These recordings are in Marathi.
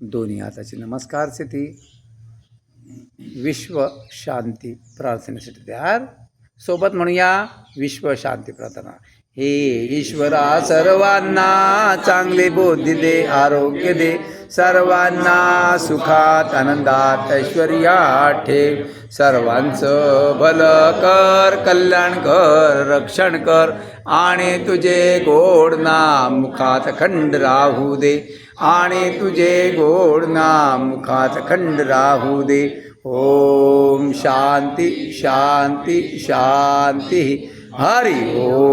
दोन्ही हाताची. नमस्कार स्थिती विश्व शांती प्रार्थनेसाठी तयार. सोबत म्हणूया विश्व शांती प्रार्थना. हे ईश्वरा सर्वांना चांगली बुद्धी दे आरोग्य दे. सर्वांना सुखात आनंदात ऐश्वर्यात ठेव सर्वांचं भलं कर कल्याण कर रक्षण कर. आणि तुझे गोड नाम मुखात खंड राहू दे. आणि तुझे गोड नाम मुखात खंड राहू दे. ओम शांती शांती शांती. हरी ओ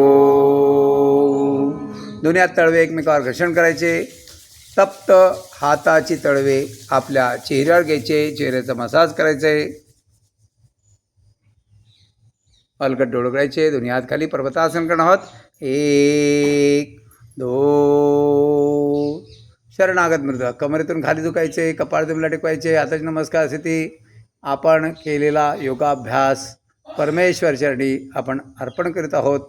दुनियात तळवे एकमेकावर घर्षण करायचे. तप्त हाताची तळवे आपल्या चेहऱ्यावर घ्यायचे चेहऱ्याचा मसाज करायचे. अलगट डोळगळायचे दोन्ही हात खाली पर्वतासन करणं आहोत एक दो शरणागत मृत कमरेतून खाली दुखायचे कपाळ जमला टेकवायचे हाताची नमस्कार स्थिती. आपण केलेला योगाभ्यास परमेश्वर चरणी आपण अर्पण करीत आहोत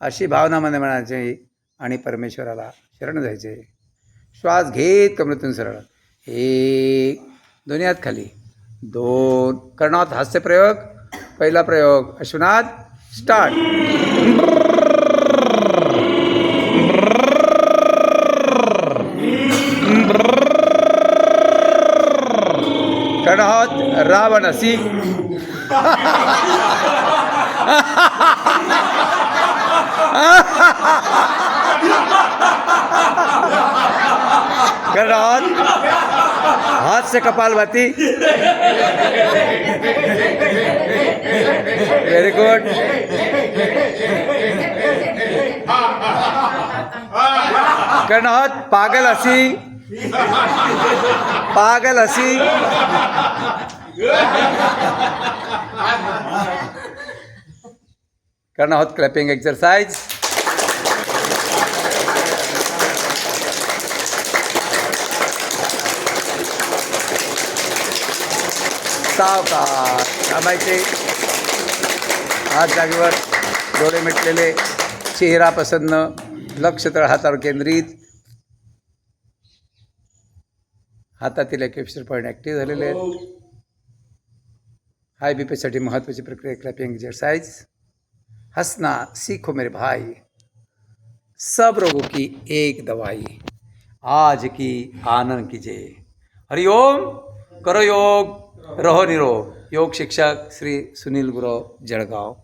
अशी भावना मध्ये म्हणायची आणि परमेश्वराला शरण जायचे श्वास घेत कमरेतून सरळ. एक दोन्ही हात खाली. दोन. कर्णात हास्य प्रयोग. पहिला प्रयोग अश्वनाथ स्टार्ट. कर्णात कर रहा हाथ से कपाल भाती वेरी गुड करनाथ पागल हसी। पागल हसी। करना होत क्लैपिंग एक्सरसाइज सावकाश थांबायचे. हात जागेवर डोळे मिटलेले, चेहरा प्रसन्न, लक्ष तळ हातावर केंद्रित. हातातील एक पॉईंट ॲक्टिव्ह झालेले हाय महत्त्वाची प्रक्रिया क्लॅपिंग एक्सरसाइज हसना, सीखो मेरे भाई. सब रोगों की एक दवाई. आज की आनंद कीजिए. हरिओम, करो योग. रहो निरो योग शिक्षक श्री सुनील गुरव जळगाव.